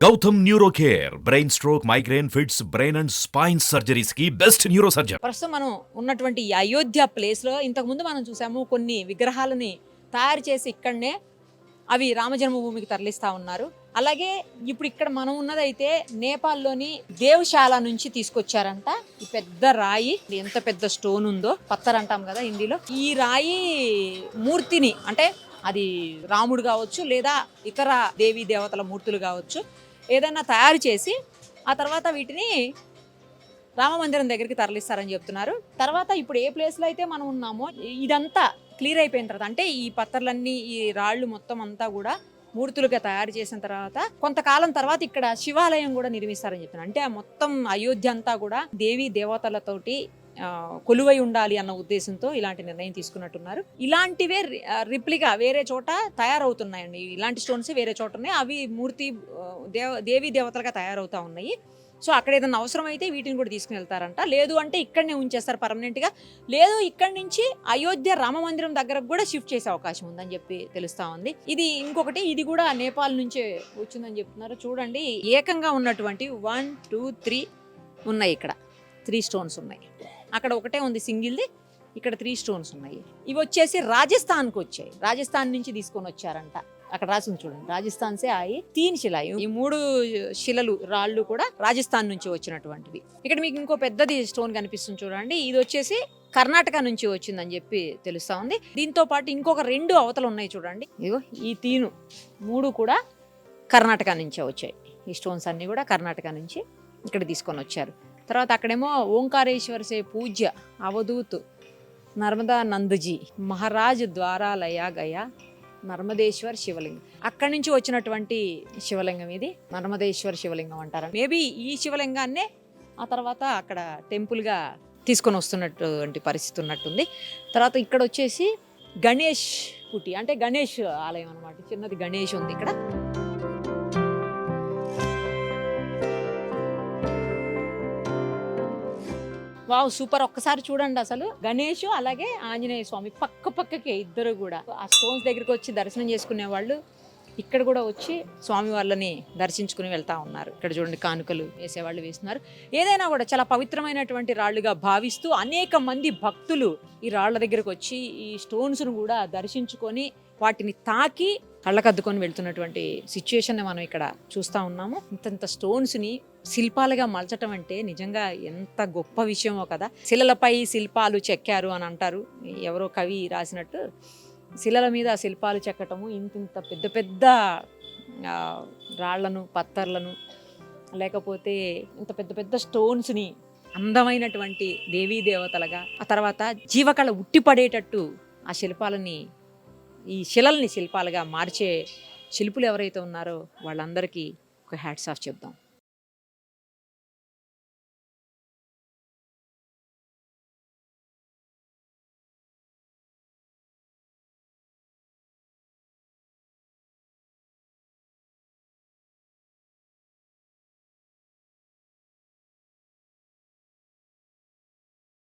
Gautam neuro care brain stroke migraine fits brain and spine సర్జరీస్కి best neurosurgeon ప్రస్తుతం మనం ఉన్నటువంటి ఈ అయోధ్య ప్లేస్లో ఇంతకుముందు మనం చూసాము కొన్ని విగ్రహాలని తయారు చేసి ఇక్కడనే అవి రామజన్మభూమికి తరలిస్తూ ఉన్నారు. అలాగే ఇప్పుడు ఇక్కడ మనం ఉన్నదైతే నేపాల్లోని దేవశాల నుంచి తీసుకొచ్చారంట. ఈ పెద్ద రాయి ఎంత పెద్ద స్టోన్ ఉందో పత్తర్ అంటాం కదా హిందీలో ఈ రాయి మూర్తిని అంటే అది రాముడు కావచ్చు లేదా ఇతర దేవీ దేవతల మూర్తులు కావచ్చు ఏదైనా తయారు చేసి ఆ తర్వాత వీటిని రామ మందిరం దగ్గరికి తరలిస్తారని చెప్తున్నారు. తర్వాత ఇప్పుడు ఏ ప్లేస్లో అయితే మనం ఉన్నామో ఇదంతా క్లియర్ అయిపోయిన తర్వాత అంటే ఈ పత్రలన్నీ ఈ రాళ్ళు మొత్తం అంతా కూడా మూర్తులుగా తయారు చేసిన తర్వాత కొంతకాలం తర్వాత ఇక్కడ శివాలయం కూడా నిర్మిస్తారని చెప్తున్నారు. అంటే ఆ మొత్తం అయోధ్య అంతా కూడా దేవి దేవతలతోటి కొలువై ఉండాలి అన్న ఉద్దేశంతో ఇలాంటి నిర్ణయం తీసుకున్నట్టున్నారు. ఇలాంటివే రి- వేరే చోట తయారవుతున్నాయండి. ఇలాంటి స్టోన్స్ వేరే చోట ఉన్నాయి. అవి మూర్తి దేవ దేవీ దేవతలుగా తయారవుతా ఉన్నాయి. సో అక్కడ ఏదైనా అవసరం అయితే వీటిని కూడా తీసుకుని వెళ్తారంట. లేదు అంటే ఇక్కడనే ఉంచేస్తారు పర్మనెంట్గా. లేదు ఇక్కడి నుంచి అయోధ్య రామ మందిరం దగ్గరకు కూడా షిఫ్ట్ చేసే అవకాశం ఉందని చెప్పి తెలుస్తా ఉంది. ఇది ఇంకొకటి ఇది కూడా నేపాల్ నుంచే వచ్చిందని చెప్తున్నారు. చూడండి ఏకంగా ఉన్నటువంటి వన్ టూ త్రీ ఉన్నాయి ఇక్కడ. త్రీ స్టోన్స్ ఉన్నాయి. అక్కడ ఒకటే ఉంది సింగిల్ది ఇక్కడ త్రీ స్టోన్స్ ఉన్నాయి. ఇవి వచ్చేసి రాజస్థాన్కి వచ్చాయి. రాజస్థాన్ నుంచి తీసుకొని వచ్చారంట. అక్కడ రాసింది చూడండి. రాజస్థాన్ సే ఆయి తీన్ శిలాయి ఈ మూడు శిలలు రాళ్ళు కూడా రాజస్థాన్ నుంచి వచ్చినటువంటివి. ఇక్కడ మీకు ఇంకో పెద్దది స్టోన్ కనిపిస్తుంది చూడండి. ఇది వచ్చేసి కర్ణాటక నుంచి వచ్చిందని చెప్పి తెలుస్తా ఉంది. దీంతో పాటు ఇంకొక రెండు అవతలు ఉన్నాయి చూడండి. ఇదిగో ఈ తీను మూడు కూడా కర్ణాటక నుంచే వచ్చాయి. ఈ స్టోన్స్ అన్నీ కూడా కర్ణాటక నుంచి ఇక్కడ తీసుకొని వచ్చారు. తర్వాత అక్కడేమో ఓంకారేశ్వర సే పూజ్య అవధూత్ నర్మదా నందజీ మహారాజ్ ద్వారాలయా గయ నర్మదేశ్వర్ శివలింగం. అక్కడి నుంచి వచ్చినటువంటి శివలింగం ఇది. నర్మదేశ్వర్ శివలింగం అంటారు. మేబీ ఈ శివలింగాన్నే ఆ తర్వాత అక్కడ టెంపుల్గా తీసుకొని వస్తున్నటువంటి పరిస్థితి ఉన్నట్టుంది. తర్వాత ఇక్కడ వచ్చేసి గణేష్ కుటి అంటే గణేష్ ఆలయం అనమాట చిన్నది గణేష్ ఉంది ఇక్కడ. Wow super. ఒక్కసారి చూడండి అసలు. గణేష్ అలాగే ఆంజనేయ స్వామి పక్క పక్కకే ఇద్దరు కూడా. ఆ స్టోన్స్ దగ్గరికి వచ్చి దర్శనం చేసుకునే వాళ్ళు ఇక్కడ కూడా వచ్చి స్వామి వాళ్ళని దర్శించుకుని వెళ్తా ఉన్నారు. ఇక్కడ చూడండి కానుకలు వేసేవాళ్ళు వేస్తున్నారు. ఏదైనా కూడా చాలా పవిత్రమైనటువంటి రాళ్ళుగా భావిస్తూ అనేక మంది భక్తులు ఈ రాళ్ళ దగ్గరకు వచ్చి ఈ స్టోన్స్ను కూడా దర్శించుకొని వాటిని తాకి కళ్ళకద్దుకొని వెళ్తున్నటువంటి సిచ్యుయేషన్ మనం ఇక్కడ చూస్తూ ఉన్నాము. ఇంతంత స్టోన్స్ని శిల్పాలుగా మలచటం అంటే నిజంగా ఎంత గొప్ప విషయమో కదా. శిలలపై శిల్పాలు చెక్కారు అని అంటారు. ఎవరో కవి రాసినట్టు శిలల మీద శిల్పాలు చెక్కటము ఇంత ఇంత పెద్ద పెద్ద రాళ్ళను పత్తర్లను లేకపోతే ఇంత పెద్ద పెద్ద స్టోన్స్ని అందమైనటువంటి దేవీ దేవతలుగా ఆ తర్వాత జీవకళ ఉట్టిపడేటట్టు ఆ శిల్పాలని ఈ శిలల్ని శిల్పాలుగా మార్చే శిల్పులు ఎవరైతే ఉన్నారో వాళ్ళందరికీ ఒక హ్యాట్స్ ఆఫ్ చెప్దాం.